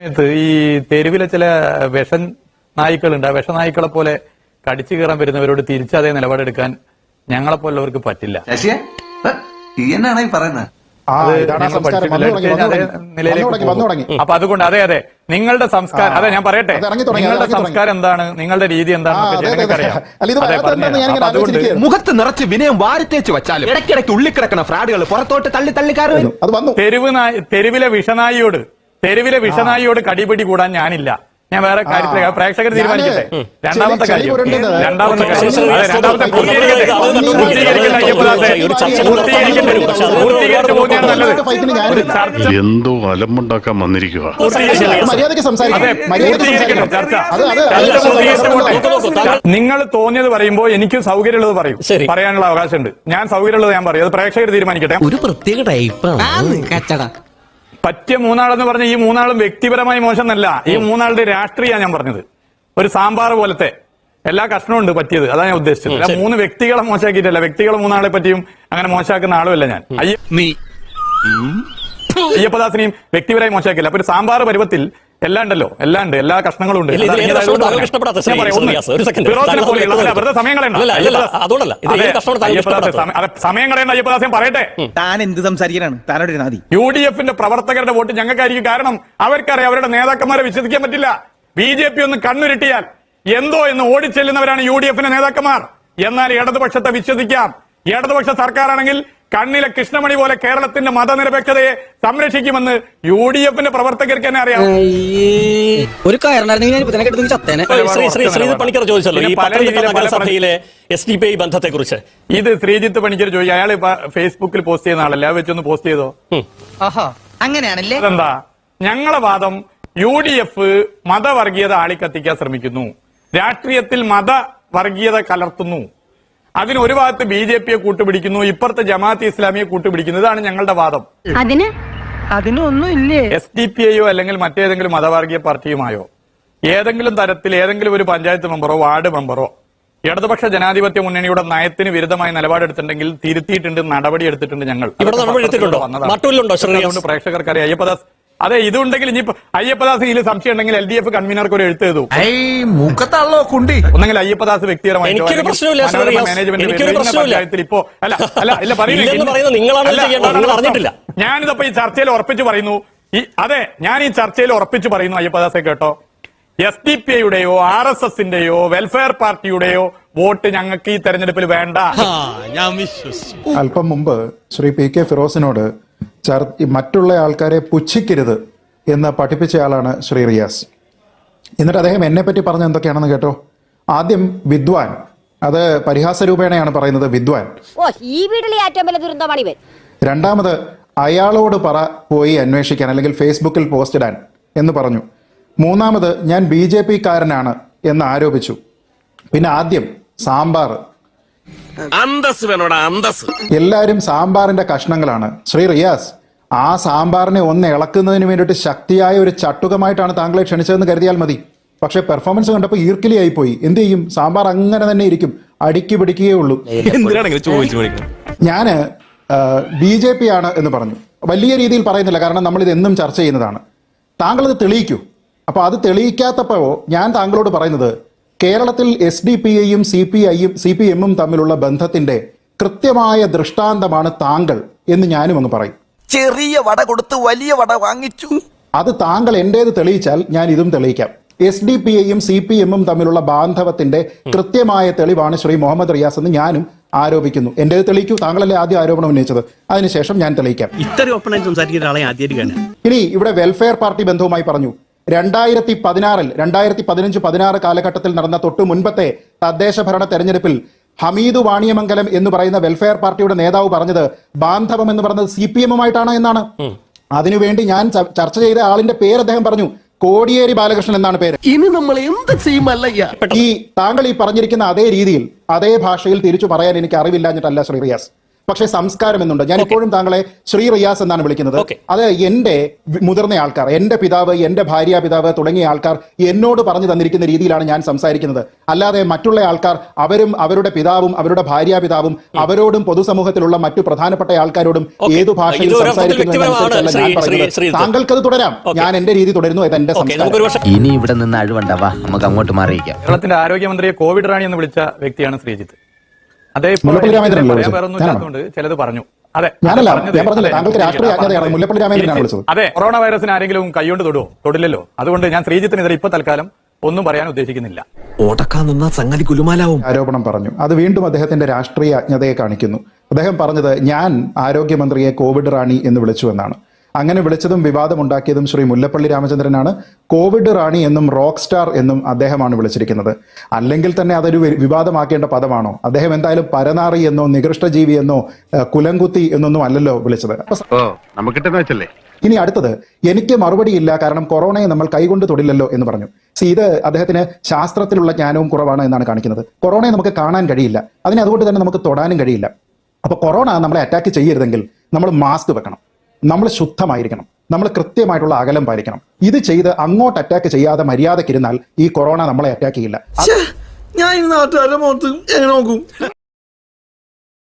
സമയത്ത് ഈ തെരുവിലെ ചില വിഷൻ നായ്ക്കളുണ്ട്. ആ വിഷ നായ്ക്കളെ പോലെ കടിച്ചു കയറാൻ വരുന്നവരോട് തിരിച്ചതേ നിലപാടെടുക്കാൻ ഞങ്ങളെ പോലുള്ളവർക്ക് പറ്റില്ല. അപ്പൊ അതുകൊണ്ട് അതെ അതെ. നിങ്ങളുടെ സംസ്കാരം അതെ ഞാൻ പറയട്ടെ. നിങ്ങളുടെ സംസ്കാരം എന്താണ്? നിങ്ങളുടെ രീതി എന്താണ്? മുഖത്ത് നിറച്ച് വിനയം വാരിത്തേച്ച് വെച്ചാലും ഇടയ്ക്കിടയ്ക്ക് ഉള്ളിക്കിടക്കുന്ന ഫ്രാഡുകൾ പുറത്തോട്ട് തള്ളി വന്നു തെരുവ് നായ തെരുവിലെ വിഷനായിയോട് തെരുവിലെ വിഷനായിയോട് കടിപിടി കൂടാൻ ഞാനില്ല. ഞാൻ വേറെ കാര്യത്തിലേക്ക് പ്രേക്ഷകർ തീരുമാനിക്കട്ടെ. രണ്ടാമത്തെ കാര്യം. രണ്ടാമത്തെ കാര്യം. രണ്ടാമത്തെ പൂർത്തീകരിക്കട്ടെ. പൂർത്തീകരിക്കട്ടെ അയ്യപ്പദാസേ പൂർത്തീകരിക്കട്ടെ പൂർത്തീകരിച്ച് പോകുന്നതാണ് നല്ലത്. എന്തോ അലമ്പുണ്ടാക്കാൻ വന്നിരിക്കുക. നിങ്ങൾ തോന്നിയത് പറയുമ്പോൾ എനിക്ക് സൗകര്യമുള്ളത് പറയും. പറയാനുള്ള അവകാശമുണ്ട്. ഞാൻ സൗകര്യമുള്ളത് ഞാൻ പറയും. അത് പ്രേക്ഷകർ തീരുമാനിക്കട്ടെ. ഒരു പ്രത്യേക ടൈപ്പാണ്. പറ്റിയ മൂന്നാളെന്ന് പറഞ്ഞ ഈ മൂന്നാളും വ്യക്തിപരമായി മോശമെന്നല്ല. ഈ മൂന്നാളുടെ രാഷ്ട്രീയ ഞാൻ പറഞ്ഞത്. ഒരു സാമ്പാർ പോലത്തെ എല്ലാ കഷ്ണവും ഉണ്ട് പറ്റിയത്. അതാണ് ഞാൻ ഉദ്ദേശിച്ചത്. അല്ല, മൂന്ന് വ്യക്തികളെ മോശമാക്കിയിട്ടല്ല. വ്യക്തികളെ മൂന്നാളെ പറ്റിയും അങ്ങനെ മോശമാക്കുന്ന ആളുമല്ല ഞാൻ. അയ്യപ്പദാസിനെയും വ്യക്തിപരമായി മോശമാക്കില്ല അപ്പൊ ഒരു സാമ്പാർ പരുവത്തിൽ എല്ലാം ഉണ്ടല്ലോ എല്ലാം ഉണ്ട് എല്ലാ കഷ്ണങ്ങളും ഉണ്ട് സമയം കളയണ്ട. പറയട്ടെ. താൻ എന്ത് സംസാരിക്കാനാണ്? താനോട് നാദി യു ഡി എഫിന്റെ പ്രവർത്തകരുടെ വോട്ട് ഞങ്ങൾക്കായിരിക്കും കാരണം അവർക്കറിയാം അവരുടെ നേതാക്കന്മാരെ വിശ്വസിക്കാൻ പറ്റില്ല. ബി ജെ പി ഒന്ന് കണ്ണുരുട്ടിയാൽ എന്തോ എന്ന് ഓടിച്ചെല്ലുന്നവരാണ് യു ഡി എഫിന്റെ നേതാക്കന്മാർ. എന്നാൽ ഇടതുപക്ഷത്തെ വിശ്വസിക്കാം. ഇടതുപക്ഷ സർക്കാരാണെങ്കിൽ കണ്ണിലെ കൃഷ്ണമണി പോലെ കേരളത്തിന്റെ മതനിരപേക്ഷതയെ സംരക്ഷിക്കുമെന്ന് യു ഡി എഫിന്റെ പ്രവർത്തകർക്ക് തന്നെ അറിയാം. ഒരു കയറുണ്ടായിരുന്നെങ്കിൽ ഞാൻ ഇപ്പൊ തന്നെ കിടന്നു ചത്തേനെ. ശ്രീ ശ്രീ ശ്രീജിത് പണിക്കർ ചോദിച്ചല്ലോ. ഈ നഗരസഭയിലെ എസ് ഡി പി ഐ ബന്ധത്തെ കുറിച്ച് ഇത് ശ്രീജിത്ത് പണിക്കർ ചോദിച്ചു. അയാൾ ഫേസ്ബുക്കിൽ പോസ്റ്റ് ചെയ്യുന്ന ആളല്ലേ? അത് വെച്ചൊന്ന് പോസ്റ്റ് ചെയ്തോ? അങ്ങനെയാണല്ലേ? അതെന്താ? ഞങ്ങളെ വാദം യു ഡി എഫ് മതവർഗീയത ആളിക്കത്തിക്കാൻ ശ്രമിക്കുന്നു. രാഷ്ട്രീയത്തിൽ മതവർഗീയത കലർത്തുന്നു. അതിന് ഒരു ഭാഗത്ത് ബി ജെ പിയെ കൂട്ടുപിടിക്കുന്നു ഇപ്പുറത്തെ ജമാഅത്ത് ഇസ്ലാമിയെ കൂട്ടുപിടിക്കുന്നു. ഇതാണ് ഞങ്ങളുടെ വാദം. അതിന്? അതിനൊന്നും ഇല്ലേ? എസ് ഡി പി ഐയോ അല്ലെങ്കിൽ മറ്റേതെങ്കിലും മതവർഗീയ പാർട്ടിയുമായോ? ഏതെങ്കിലും തരത്തിൽ ഏതെങ്കിലും ഒരു പഞ്ചായത്ത് മെമ്പറോ വാർഡ് മെമ്പറോ ഇടതുപക്ഷ ജനാധിപത്യ മുന്നണിയുടെ നയത്തിന് വിരുദ്ധമായ നിലപാടെടുത്തിട്ടുണ്ടെങ്കിൽ തിരുത്തിയിട്ടുണ്ട് നടപടി എടുത്തിട്ടുണ്ട്? ഞങ്ങൾ പ്രേക്ഷകർക്കറിയാം. അയ്യപ്പദാസ് അതെ ഇതുണ്ടെങ്കിൽ ഇനി അയ്യപ്പദാസ് ഇതിൽ സംശയം ഉണ്ടെങ്കിൽ എൽ ഡി എഫ് കൺവീനർക്ക് ഒരു എഴുത്ത് മുഖത്താണല്ലോ കുണ്ടി. ഒന്നെങ്കിൽ അയ്യപ്പദാസ് വ്യക്തിപരമായി ഇപ്പോ അല്ല അല്ല ഇല്ല പറയുന്നില്ല. ഞാനിതപ്പോ ഈ ചർച്ചയിൽ ഉറപ്പിച്ചു പറയുന്നു. ഈ അതെ ഞാൻ ഈ ചർച്ചയിൽ ഉറപ്പിച്ചു പറയുന്നു അയ്യപ്പദാസെ കേട്ടോ. എസ് ഡി പി ഐയുടെയോ ആർ എസ് എസിന്റെയോ വെൽഫെയർ പാർട്ടിയുടെയോ വോട്ട് ഞങ്ങൾക്ക് ഈ തെരഞ്ഞെടുപ്പിൽ വേണ്ട. അല്പം മുമ്പ് ശ്രീ പി കെ ഫിറോസിനോട് ചർ- മറ്റുള്ള ആൾക്കാരെ പുച്ഛിക്കരുത് എന്ന് പഠിപ്പിച്ചയാളാണ് ശ്രീ റിയാസ്. എന്നിട്ട് അദ്ദേഹം എന്നെ പറ്റി പറഞ്ഞ എന്തൊക്കെയാണെന്ന് കേട്ടോ? ആദ്യം വിദ്വാൻ. അത് പരിഹാസ രൂപേണയാണ് പറയുന്നത് വിദ്വാൻ. ഈ വീട്ടിലെ ഏറ്റവും വലിയ ദുരന്തമാണ് ഇവൻ. രണ്ടാമത് അയാളോട് പറ പോയി അന്വേഷിക്കാൻ അല്ലെങ്കിൽ ഫേസ്ബുക്കിൽ പോസ്റ്റ് ഇടാൻ എന്ന് പറഞ്ഞു. മൂന്നാമത് ഞാൻ ബി ജെ പി കാരനാണ് എന്ന് ആരോപിച്ചു. പിന്നെ ആദ്യം സാമ്പാർ. അന്തസ് വേണോടാ അന്തസ് എല്ലാവരും സാമ്പാറിന്റെ കഷ്ണങ്ങളാണ്. ശ്രീ റിയാസ് ആ സാമ്പാറിനെ ഒന്ന് ഇളക്കുന്നതിന് വേണ്ടിയിട്ട് ശക്തിയായ ഒരു ചട്ടുകമായിട്ടാണ് താങ്കളെ ക്ഷണിച്ചതെന്ന് കരുതിയാൽ മതി. പക്ഷെ പെർഫോമൻസ് കണ്ടപ്പോൾ ഈർക്കിലി പോയി എന്ത് ചെയ്യും? സാമ്പാർ അങ്ങനെ തന്നെ ഇരിക്കും. അടുക്കി പിടിക്കുകയേ ഉള്ളൂ. ഞാൻ ചോദിച്ചു മേടിക്കണം ഞാൻ ബി ജെ പി ആണ് എന്ന് പറഞ്ഞു. വലിയ രീതിയിൽ പറയുന്നില്ല. കാരണം നമ്മൾ ഇത് എന്നും ചർച്ച ചെയ്യുന്നതാണ്. താങ്കൾ ഇത് തെളിയിക്കൂ. അപ്പോൾ അത് തെളിയിക്കാത്തപ്പോൾ ഞാൻ താങ്കളോട് പറയുന്നത് കേരളത്തിൽ എസ് ഡി പി ഐയും സി പി ഐയും സി പി എമ്മും തമ്മിലുള്ള ബന്ധത്തിന്റെ കൃത്യമായ ദൃഷ്ടാന്തമാണ് താങ്കൾ എന്ന് ഞാനും അങ്ങ് പറയും. ചെറിയ വട കൊടുത്ത് വലിയ വട വാങ്ങിച്ചു. അത് താങ്കൾ എന്റേത് തെളിയിച്ചാൽ ഞാൻ ഇതും തെളിയിക്കാം. എസ് ഡി പി ഐയും സി പി എമ്മും തമ്മിലുള്ള ബാന്ധവത്തിന്റെ കൃത്യമായ തെളിവാണ് ശ്രീ മുഹമ്മദ് റിയാസ് എന്ന് ഞാനും ആരോപിക്കുന്നു. എന്റേത് തെളിയിക്കൂ? താങ്കളല്ലേ ആദ്യം ആരോപണം ഉന്നയിച്ചത്? അതിനുശേഷം ഞാൻ തെളിയിക്കാം. ഇത്രയും ഇനി ഇവിടെ വെൽഫെയർ പാർട്ടി ബന്ധവുമായി പറഞ്ഞു. രണ്ടായിരത്തി പതിനാറിൽ രണ്ടായിരത്തി പതിനഞ്ച് പതിനാറ് കാലഘട്ടത്തിൽ നടന്ന തൊട്ടു മുൻപത്തെ തദ്ദേശ ഭരണ തെരഞ്ഞെടുപ്പിൽ ഹമീദ് വാണിയമംഗലം എന്ന് പറയുന്ന വെൽഫെയർ പാർട്ടിയുടെ നേതാവ് പറഞ്ഞത് ബാന്ധവം എന്ന് പറഞ്ഞത് സി പി എമ്മുമായിട്ടാണ് എന്നാണ്. അതിനുവേണ്ടി ഞാൻ ചർച്ച ചെയ്ത ആളിന്റെ പേര് അദ്ദേഹം പറഞ്ഞു കോടിയേരി ബാലകൃഷ്ണൻ എന്നാണ് പേര്. ഇനി നമ്മൾ എന്ത് ചെയ്യുമല്ലയ്യ ഈ താങ്കൾ ഈ പറഞ്ഞിരിക്കുന്ന അതേ രീതിയിൽ അതേ ഭാഷയിൽ തിരിച്ചു പറയാൻ എനിക്ക് അറിവില്ലാഞ്ഞിട്ടല്ല ശ്രീ റിയാസ്. പക്ഷേ സംസ്കാരം എന്നുണ്ട്. ഞാൻ ഇപ്പോഴും താങ്കളെ ശ്രീ റിയാസ് എന്നാണ് വിളിക്കുന്നത്. അത് എന്റെ മുതിർന്ന ആൾക്കാർ എന്റെ പിതാവ് എന്റെ ഭാര്യ പിതാവ് തുടങ്ങിയ ആൾക്കാർ എന്നോട് പറഞ്ഞു തന്നിരിക്കുന്ന രീതിയിലാണ് ഞാൻ സംസാരിക്കുന്നത്. അല്ലാതെ മറ്റുള്ള ആൾക്കാർ അവരും അവരുടെ പിതാവും അവരുടെ ഭാര്യ പിതാവും അവരോടും പൊതുസമൂഹത്തിലുള്ള മറ്റു പ്രധാനപ്പെട്ട ആൾക്കാരോടും ഏതു ഭാഷയിൽ സംസാരിക്കുന്നതിനനുസരിച്ചല്ല ഞാൻ പറയുന്നത് താങ്കൾക്കത് തുടരാം. ഞാൻ എന്റെ രീതി തുടരുന്നു അത് എന്റെ ഇനി ഇവിടെ നിന്ന് അഴിവണ്ടാവാ നമുക്ക് അങ്ങോട്ട് മാറിയിക്കാം കേരളത്തിന്റെ ആരോഗ്യമന്ത്രിയെ കോവിഡ് റാണി എന്ന് വിളിച്ച വ്യക്തിയാണ് ശ്രീജിത്ത്. അതേ ചിലത് പറഞ്ഞു. അതെ ഞാനല്ല, ഞാൻ പറഞ്ഞില്ല. അതെ, താങ്കൾക്ക് രാഷ്ട്രീയ അജ്ഞതയാണ്. മുല്ലപ്പള്ളി രാമചന്ദ്രനാണ് വിളിച്ചത്. അതെ കൊറോണ വൈറസിന് ആരെങ്കിലും കൈകൊണ്ട് തൊടുവോ? തൊടില്ലല്ലോ. അതുകൊണ്ട് ഞാൻ ശ്രീജിത്തിനെതിരെ ഇപ്പൊ തൽക്കാലം ഒന്നും പറയാൻ ഉദ്ദേശിക്കുന്നില്ല. ഓടക്കാൻ നിന്നാ സംഗതി കുലുമാലാവും. ആരോപണം പറഞ്ഞു. അത് വീണ്ടും അദ്ദേഹത്തിന്റെ രാഷ്ട്രീയ അജ്ഞതയെ കാണിക്കുന്നു. അദ്ദേഹം പറഞ്ഞത് ഞാൻ ആരോഗ്യമന്ത്രിയെ കോവിഡ് റാണി എന്ന് വിളിച്ചു എന്നാണ്. അങ്ങനെ വിളിച്ചതും വിവാദമുണ്ടാക്കിയതും ശ്രീ മുല്ലപ്പള്ളി രാമചന്ദ്രനാണ് കോവിഡ് റാണി എന്നും റോക്ക് സ്റ്റാർ എന്നും അദ്ദേഹമാണ് വിളിച്ചിരിക്കുന്നത്. അല്ലെങ്കിൽ തന്നെ അതൊരു വിവാദമാക്കേണ്ട പദമാണോ? അദ്ദേഹം എന്തായാലും പരനാറി എന്നോ നികൃഷ്ടജീവി എന്നോ കുലംകുത്തി എന്നൊന്നും അല്ലല്ലോ വിളിച്ചത്. ഇനി അടുത്തത് എനിക്ക് മറുപടിയില്ല കാരണം കൊറോണയെ നമ്മൾ കൈകൊണ്ട് തൊടില്ലല്ലോ എന്ന് പറഞ്ഞു. സി ഇത് അദ്ദേഹത്തിന് ശാസ്ത്രത്തിലുള്ള ജ്ഞാനവും കുറവാണ് എന്നാണ് കാണിക്കുന്നത്. കൊറോണയെ നമുക്ക് കാണാൻ കഴിയില്ല. അതിനെ അതുകൊണ്ട് തന്നെ നമുക്ക് തൊടാനും കഴിയില്ല. അപ്പൊ കൊറോണ നമ്മളെ അറ്റാക്ക് ചെയ്യരുതെങ്കിൽ നമ്മൾ മാസ്ക് വെക്കണം. നമ്മൾ ശുദ്ധമായിരിക്കണം. നമ്മൾ കൃത്യമായിട്ടുള്ള അകലം പാലിക്കണം. ഇത് ചെയ്ത് അങ്ങോട്ട് അറ്റാക്ക് ചെയ്യാതെ മര്യാദക്കിരുന്നാൽ ഈ കൊറോണ നമ്മളെ അറ്റാക്ക് ചെയ്യില്ല. ഞാൻ നാട്ടുകാരുടെ മുഖത്ത് എങ്ങനെ നോക്കും?